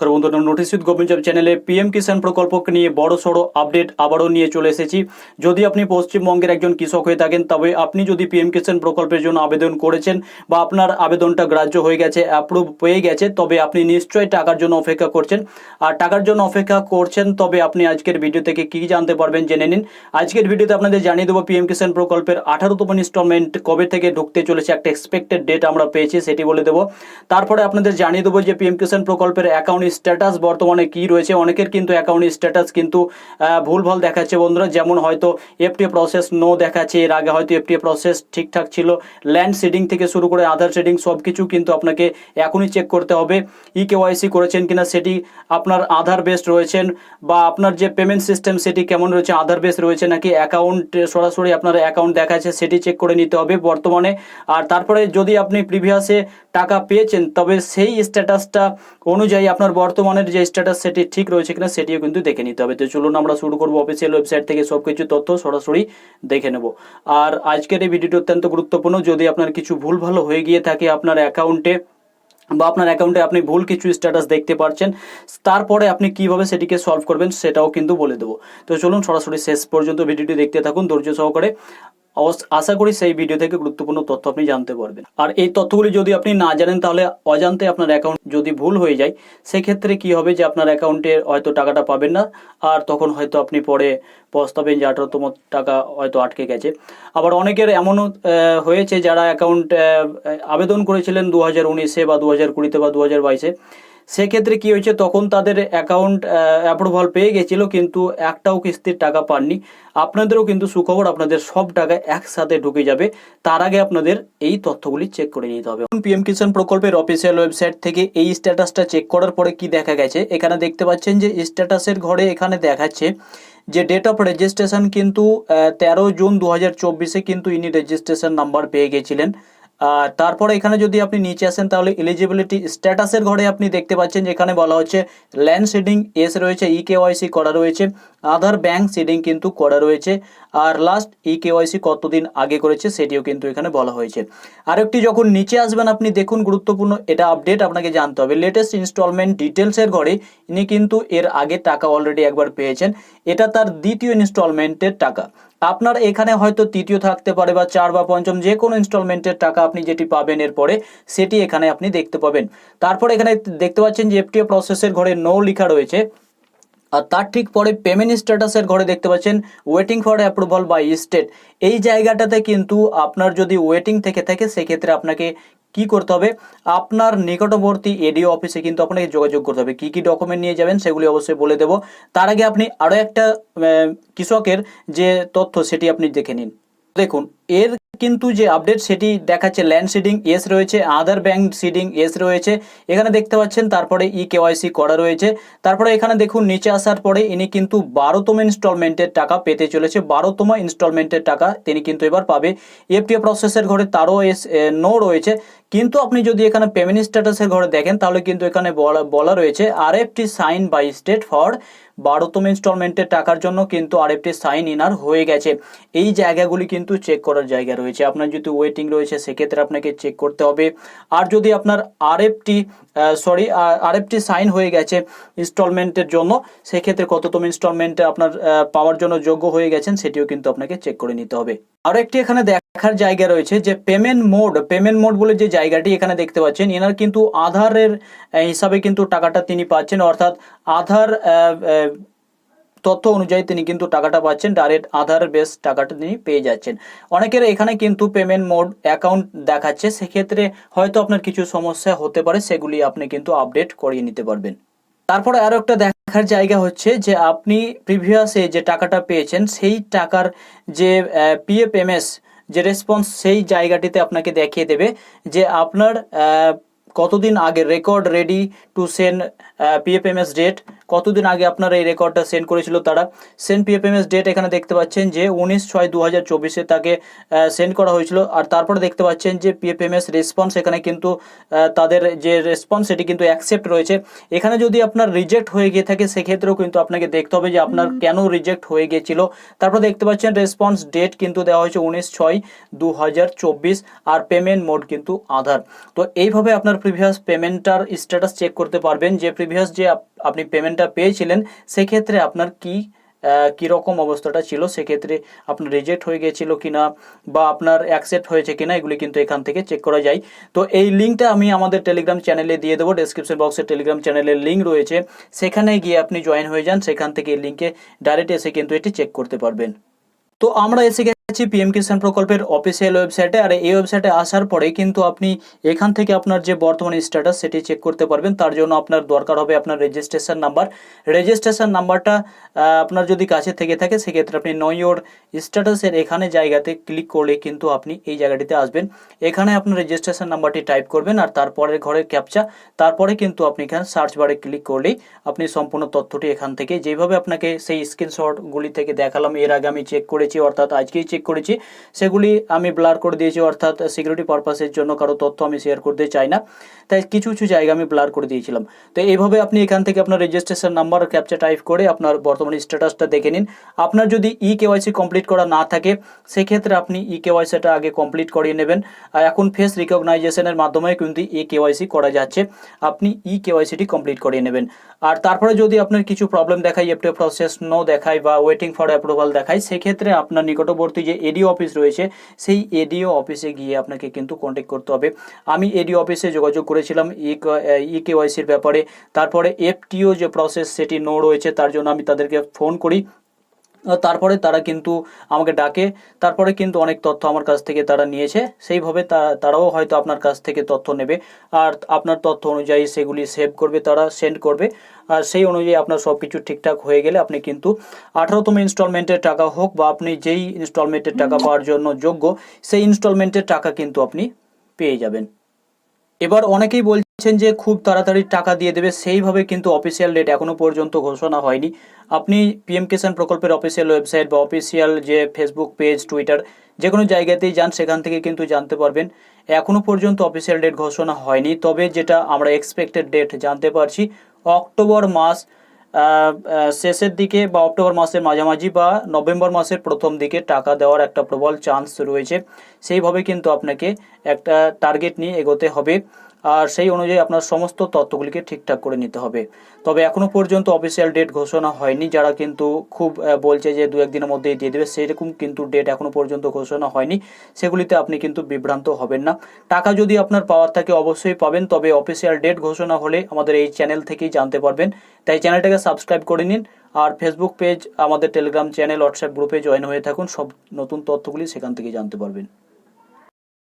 নমস্কার বন্ধুরা notice with Govinda চ্যানেলে পিএম কিষাণ প্রকল্পকে নিয়ে বড় সড়ো আপডেট আবারও নিয়ে চলে এসেছি। যদি আপনি পশ্চিমবঙ্গের একজন কৃষক হয়ে থাকেন, তবে আপনি যদি পিএম কিষাণ প্রকল্পের জন্য আবেদন করেছেন বা আপনার আবেদনটা গ্রাহ্য হয়ে গেছে অ্যাপ্রুভ হয়ে গেছে, তবে আপনি নিশ্চয়ই টাকার জন্য অপেক্ষা করছেন। আর টাকার জন্য অপেক্ষা করছেন, তবে আপনি আজকের ভিডিও থেকে কী জানতে পারবেন জেনে নিন। আজকের ভিডিওতে আপনাদের জানিয়ে দেবো পিএম কিষাণ প্রকল্পের আঠারোতম ইনস্টলমেন্ট কবে থেকে ঢুকতে চলেছে, একটা এক্সপেক্টেড ডেট আমরা পেয়েছি, সেটি বলে দেবো। তারপরে আপনাদের জানিয়ে দেবো যে পিএম কিষাণ প্রকল্পের অ্যাকাউন্ট স্ট্যাটাস বর্তমানে কি রয়েছে? অনেকের কিন্তু অ্যাকাউন্ট স্ট্যাটাস কিন্তু ভুলভাল দেখাচ্ছে বন্ধুরা। যেমন হয়তো এফটিএ প্রসেস নো দেখাচ্ছে, এর আগে হয়তো এফটিএ প্রসেস ঠিকঠাক ছিল। ল্যান্ড সিডিং থেকে শুরু করে আধার সিডিং সব কিছু কিন্তু আপনাকে এখনই চেক করতে হবে। ই কেওয়াইসি করেছেন কিনা সেটি আপনার আধার বেসড রয়েছেন বা আপনার যে পেমেন্ট সিস্টেম সেটি কেমন রয়েছে, আধার বেস রয়েছে নাকি অ্যাকাউন্ট সরাসরি আপনার অ্যাকাউন্ট দেখাচ্ছে সেটি চেক করে নিতে হবে বর্তমানে। আর তারপরে যদি আপনি প্রিভিয়াসে টাকা পেয়েছেন, তবে সেই স্ট্যাটাসটা অনুযায়ী আপনার বর্তমানের যে স্ট্যাটাস সেটি ঠিক রয়েছে কিনা সেটিও কিন্তু দেখে নিতে হবে। তো চলুন আমরা শুরু করব অফিসিয়াল ওয়েবসাইট থেকে সব কিছু তথ্য সরাসরি দেখে নেব। আর আজকের এই ভিডিওটি অত্যন্ত গুরুত্বপূর্ণ। যদি আপনার কিছু ভুল ভালো হয়ে গিয়ে থাকে আপনার অ্যাকাউন্টে বা আপনার অ্যাকাউন্টে আপনি ভুল কিছু স্ট্যাটাস দেখতে পাচ্ছেন তারপরে আপনি কীভাবে সেটিকে সলভ করবেন সেটাও কিন্তু বলে দেবো। তো চলুন সরাসরি শেষ পর্যন্ত ভিডিওটি দেখতে থাকুন, ধৈর্য সহকারে। আশা করি সেই ভিডিও থেকে গুরুত্বপূর্ণ তথ্য আপনি জানতে পারবেন। আর এই তথ্যগুলি যদি আপনি না জানেন, তাহলে অজান্তে আপনার অ্যাকাউন্ট যদি ভুল হয়ে যায়, সেক্ষেত্রে কি হবে যে আপনার অ্যাকাউন্টে হয়তো টাকাটা পাবেন না, আর তখন হয়তো আপনি পরে পস্তাবেন যে আঠারোতম টাকা হয়তো আটকে গেছে। আবার অনেকের এমনও হয়েছে যারা অ্যাকাউন্ট আবেদন করেছিলেন দু হাজার উনিশে বা দু হাজার কুড়িতে বা দু হাজার বাইশে। সেক্ষেত্রে কি হয়েছে, তখন তাদের অ্যাকাউন্ট অ্যাপ্রুভাল পেয়ে গেছিল, কিন্তু একটাও কিস্তির টাকা পাননি। আপনাদেরও কিন্তু সুখবর, আপনাদের সব টাকা একসাথে ঢুকে যাবে। তার আগে আপনাদের এই তথ্যগুলি চেক করে নিতে হবে। পিএম কিষাণ প্রকল্পের অফিসিয়াল ওয়েবসাইট থেকে এই স্ট্যাটাসটা চেক করার পরে কি দেখা গেছে? এখানে দেখতে পাচ্ছেন যে স্ট্যাটাসের ঘরে এখানে দেখাচ্ছে যে ডেট অফ রেজিস্ট্রেশন কিন্তু তেরো জুন দু হাজার কিন্তু ইনি রেজিস্ট্রেশন নাম্বার পেয়ে গেছিলেন। তারপরে এখানে যদি আপনি নিচে আসেন, তাহলে এলিজিবিলিটি স্ট্যাটাসের ঘরে আপনি দেখতে পাচ্ছেন যে এখানে বলা হচ্ছে ল্যান্ড সিডিং এস রয়েছে ই কেওয়াইসি করা রয়েছে আধার ব্যাংক সিডিং কিন্তু করা রয়েছে, আর লাস্ট ই কেওয়াইসি কতদিন আগে করেছে সেটিও কিন্তু এখানে বলা হয়েছে। আরেকটি যখন নিচে আসবেন, আপনি দেখুন গুরুত্বপূর্ণ এটা আপডেট আপনাকে জানতে হবে। লেটেস্ট ইনস্টলমেন্ট ডিটেলসের ঘরে ইনি কিন্তু এর আগে টাকা অলরেডি একবার পেয়েছেন। এটা তার দ্বিতীয় ইনস্টলমেন্টের টাকা। আপনার এখানে হয়তো তৃতীয় থাকতে পারে বা চার বা পঞ্চম যে কোনো ইনস্টলমেন্টের টাকা আপনি যেটি পাবেন এরপরে, সেটি এখানে আপনি দেখতে পাবেন। তারপর এখানে দেখতে পাচ্ছেন যে এফটিএ প্রসেসের ঘরে নো লেখা রয়েছে। আর তার ঠিক পরে পেমেন্ট স্ট্যাটাসের ঘরে দেখতে পাচ্ছেন waiting for approval by state এই জায়গাটাতে কিন্তু আপনার যদি ওয়েটিং থেকে থাকে, সেক্ষেত্রে আপনাকে কি করতে হবে? আপনার নিকটবর্তী এডিও অফিসে কিন্তু আপনাকে যোগাযোগ করতে হবে। কী কী ডকুমেন্ট নিয়ে যাবেন সেগুলি অবশ্যই বলে দেবো। তার আগে আপনি আরও একটা কৃষকের যে তথ্য সেটি আপনি দেখে নিন। দেখুন, এর কিন্তু যে আপডেট সেটি দেখাচ্ছে ল্যান্ড সিডিং এস রয়েছে আধার ব্যাংক সিডিং এস রয়েছে। এখানে দেখতে পাচ্ছেন, তারপরে ই কেওয়াইসি করা রয়েছে। তারপরে এখানে দেখুন, নিচে আসার পরে ইনি কিন্তু বারোতম ইনস্টলমেন্টের টাকা পেতে চলেছে। বারোতম ইনস্টলমেন্টের টাকা তিনি কিন্তু এবার পাবে। এফটিএ প্রসেসের ঘরে তারও এস নো রয়েছে। কিন্তু আপনি যদি এখানে পেমেন্ট স্ট্যাটাসের ঘরে দেখেন, তাহলে কিন্তু এখানে বলা রয়েছে R F T sign by state for বারোতম ইনস্টলমেন্টের টাকার জন্য কিন্তু আরেকটি সাইন ইনার হয়ে গেছে। এই জায়গাগুলি কিন্তু চেক করার জায়গা রয়েছে। আপনার যদি ওয়েটিং রয়েছে, সেক্ষেত্রে আপনাকে চেক করতে হবে। আর যদি আপনার আরএফটি সরি আরএফটি সাইন হয়ে গেছে ইনস্টলমেন্টের জন্য, সেক্ষেত্রে কততম ইনস্টলমেন্টে আপনার পাওয়ার জন্য যোগ্য হয়ে গেছেন, সেটিও কিন্তু আপনাকে চেক করে নিতে হবে। আরও একটি এখানে দেখার জায়গা রয়েছে যে পেমেন্ট মোড পেমেন্ট মোড বলে যে জায়গাটি এখানে দেখতে পাচ্ছেন এনার কিন্তু আধারের হিসাবে কিন্তু টাকাটা তিনি পাচ্ছেন। অর্থাৎ আধার তথ্য অনুযায়ী তিনি কিন্তু টাকাটা পাচ্ছেন ডাইরেক্ট আধার বেস টাকাটা তিনি পেয়ে যাচ্ছেন। অনেকের এখানে কিন্তু পেমেন্ট মোড অ্যাকাউন্ট দেখাচ্ছে, সেক্ষেত্রে হয়তো আপনার কিছু সমস্যা হতে পারে, সেগুলি আপনি কিন্তু আপডেট করিয়ে নিতে পারবেন। তারপরে আরও একটা দেখার জায়গা হচ্ছে যে আপনি প্রিভিয়াসে যে টাকাটা পেয়েছেন, সেই টাকার যে পিএফএমএস যে রেসপন্স সেই জায়গাটিতে আপনাকে দেখিয়ে দেবে যে আপনার কতদিন আগে record ready to send P F M S date কতদিন আগে আপনারা এই রেকর্ডটা সেন্ড করেছিল তারা? সেন্ড পিএফএমএস ডেট এখানে দেখতে পাচ্ছেন যে উনিশ ছয় দু হাজার চব্বিশে তাকে সেন্ড করা হয়েছিল। আর তারপরে দেখতে পাচ্ছেন যে পিএফএমএস রেসপন্স এখানে কিন্তু তাদের যে রেসপন্স সেটি কিন্তু অ্যাকসেপ্ট রয়েছে। এখানে যদি আপনার রিজেক্ট হয়ে গিয়ে থাকে সেক্ষেত্রেও কিন্তু আপনাকে দেখতে হবে যে আপনার কেন রিজেক্ট হয়ে গিয়েছিল। তারপর দেখতে পাচ্ছেন রেসপন্স ডেট কিন্তু দেওয়া হয়েছে উনিশ ছয় দু হাজার চব্বিশ আর পেমেন্ট মোড কিন্তু আধার। তো এইভাবে আপনার প্রিভিয়াস পেমেন্টটার স্ট্যাটাস চেক করতে পারবেন যে প্রিভিয়াস যে আপনি আপনি পেমেন্টটা পেয়েছিলেন, সেক্ষেত্রে আপনার কি কীরকম অবস্থাটা ছিল? সেক্ষেত্রে আপনার রিজেক্ট হয়ে গিয়েছিল কিনা বা আপনার অ্যাকসেপ্ট হয়েছে কিনা, এগুলি কিন্তু এখান থেকে চেক করা যায়। তো এই লিঙ্কটা আমি আমাদের টেলিগ্রাম চ্যানেলে দিয়ে দেবো। ডেসক্রিপশন বক্সে টেলিগ্রাম চ্যানেলের লিঙ্ক রয়েছে। সেখানে গিয়ে আপনি জয়েন হয়ে যান। সেখান থেকে লিঙ্কে ডাইরেক্ট এসে কিন্তু এটি চেক করতে পারবেন। তো আমরা এসে গেছি পিএম কিষাণ প্রকল্পের অফিসিয়াল ওয়েবসাইটে আর এই ওয়েবসাইটে আসার পরে কিন্তু আপনি এখান থেকে আপনার যে বর্তমান স্ট্যাটাস সেটি চেক করতে পারবেন। তার জন্য আপনার দরকার হবে আপনার রেজিস্ট্রেশন নাম্বার রেজিস্ট্রেশন নাম্বারটা আপনার যদি কাছে থেকে থাকে, সেক্ষেত্রে আপনি নয়র স্ট্যাটাসের এখানে জায়গাতে ক্লিক করলে কিন্তু আপনি এই জায়গাটিতে আসবেন। এখানে আপনার রেজিস্ট্রেশন নাম্বারটি টাইপ করবেন আর তারপরে ঘরের ক্যাপচা তারপরে কিন্তু আপনি এখানে সার্চ বারে ক্লিক করলেই আপনি সম্পূর্ণ তথ্যটি এখান থেকে। যেভাবে আপনাকে সেই স্ক্রিনশটগুলি থেকে দেখালাম, এর আগে আমি চেক করেছি, অর্থাৎ আজকেই চেক করেছি। সেগুলি আমি ব্লার করে দিয়েছি, অর্থাৎ সিকিউরিটি পারপাসের জন্য কারও তথ্য আমি শেয়ার করতে চাই না। তাই কিছু কিছু জায়গা আমি ব্লার করে দিয়েছিলাম। তো এইভাবে আপনি এখান থেকে আপনার রেজিস্ট্রেশন নাম্বার ক্যাপচা টাইপ করে আপনার বর্তমান স্ট্যাটাসটা দেখে নিন। আপনার যদি ই কেওয়াইসি কমপ্লিট করা না থাকে, সেক্ষেত্রে আপনি ই কেওয়াইসিটা আগে কমপ্লিট করিয়ে নেবেন। আর এখন ফেস রিকগনাইজেশনের মাধ্যমে কিন্তু ই কেওয়াইসি করা যাচ্ছে। আপনি ই কেওয়াইসিটি কমপ্লিট করিয়ে নেবেন। আর তারপরে যদি আপনার কিছু প্রবলেম দেখায় এফটে প্রসেস নো দেখায় বা ওয়েটিং ফর অ্যাপ্রুভাল দেখায়, সেক্ষেত্রে আপনার নিকটবর্তী যে এডিও অফিস রয়েছে, সেই এডিও অফিসে গিয়ে আপনাকে কিন্তু কন্ট্যাক্ট করতে হবে। আমি এডিও অফিসে যোগাযোগ করেছিলাম ই কেওয়াইসির ব্যাপারে। তারপরে এফটিও যে প্রসেস সেটি নো রয়েছে, তার জন্য আমি তাদেরকে ফোন করি। তারপরে তারা কিন্তু আমাকে ডাকে। তারপরে কিন্তু অনেক তথ্য আমার কাছ থেকে তারা নিয়েছে। সেইভাবে তারাও হয়তো আপনার কাছ থেকে তথ্য নেবে। আর আপনার তথ্য অনুযায়ী সেগুলি সেভ করবে তারা সেন্ড করবে। আর সেই অনুযায়ী আপনার সব কিছু ঠিকঠাক হয়ে গেলে আপনি কিন্তু আঠারোতম ইনস্টলমেন্টের টাকা হোক বা আপনি যেই ইনস্টলমেন্টের টাকা পাওয়ার জন্য যোগ্য সেই ইনস্টলমেন্টের টাকা কিন্তু আপনি পেয়ে যাবেন। এবার অনেকেই বলছেন যে খুব তাড়াতাড়ি টাকা দিয়ে দেবে, সেইভাবে কিন্তু অফিসিয়াল ডেট এখনও পর্যন্ত ঘোষণা হয়নি। আপনি পিএম কিষাণ প্রকল্পের অফিসিয়াল ওয়েবসাইট বা অফিসিয়াল যে ফেসবুক পেজ টুইটার যে কোনো জায়গাতেই যান, সেখান থেকে কিন্তু জানতে পারবেন। এখনও পর্যন্ত অফিসিয়াল ডেট ঘোষণা হয়নি, তবে যেটা আমরা এক্সপেক্টেড ডেট জানতে পারছি, অক্টোবর মাস শেষের দিকে বা অক্টোবর মাসের মাঝামাঝি বা নভেম্বর মাসের প্রথম দিকে টাকা দেওয়ার একটা প্রবল চান্স রয়েছে। সেইভাবে কিন্তু আপনাকে একটা টার্গেট নিয়ে এগোতে হবে। আর সেই অনুযায়ী আপনার সমস্ত তথ্যগুলিকে ঠিকঠাক করে নিতে হবে। তবে এখনও পর্যন্ত অফিসিয়াল ডেট ঘোষণা হয়নি, যারা কিন্তু খুব বলছে যে দু একদিনের মধ্যেই দিয়ে দেবে, সেরকম কিন্তু ডেট এখনও পর্যন্ত ঘোষণা হয়নি। সেগুলিতে আপনি কিন্তু বিভ্রান্ত হবেন না। টাকা যদি আপনার পাওয়ার থাকে অবশ্যই পাবেন, তবে অফিসিয়াল ডেট ঘোষণা হলে আমাদের এই চ্যানেল থেকেই জানতে পারবেন। তাই চ্যানেলটাকে সাবস্ক্রাইব করে নিন, আর ফেসবুক পেজ আমাদের টেলিগ্রাম চ্যানেল হোয়াটসঅ্যাপ গ্রুপে জয়েন হয়ে থাকুন, সব নতুন তথ্যগুলি সেখান থেকে জানতে পারবেন।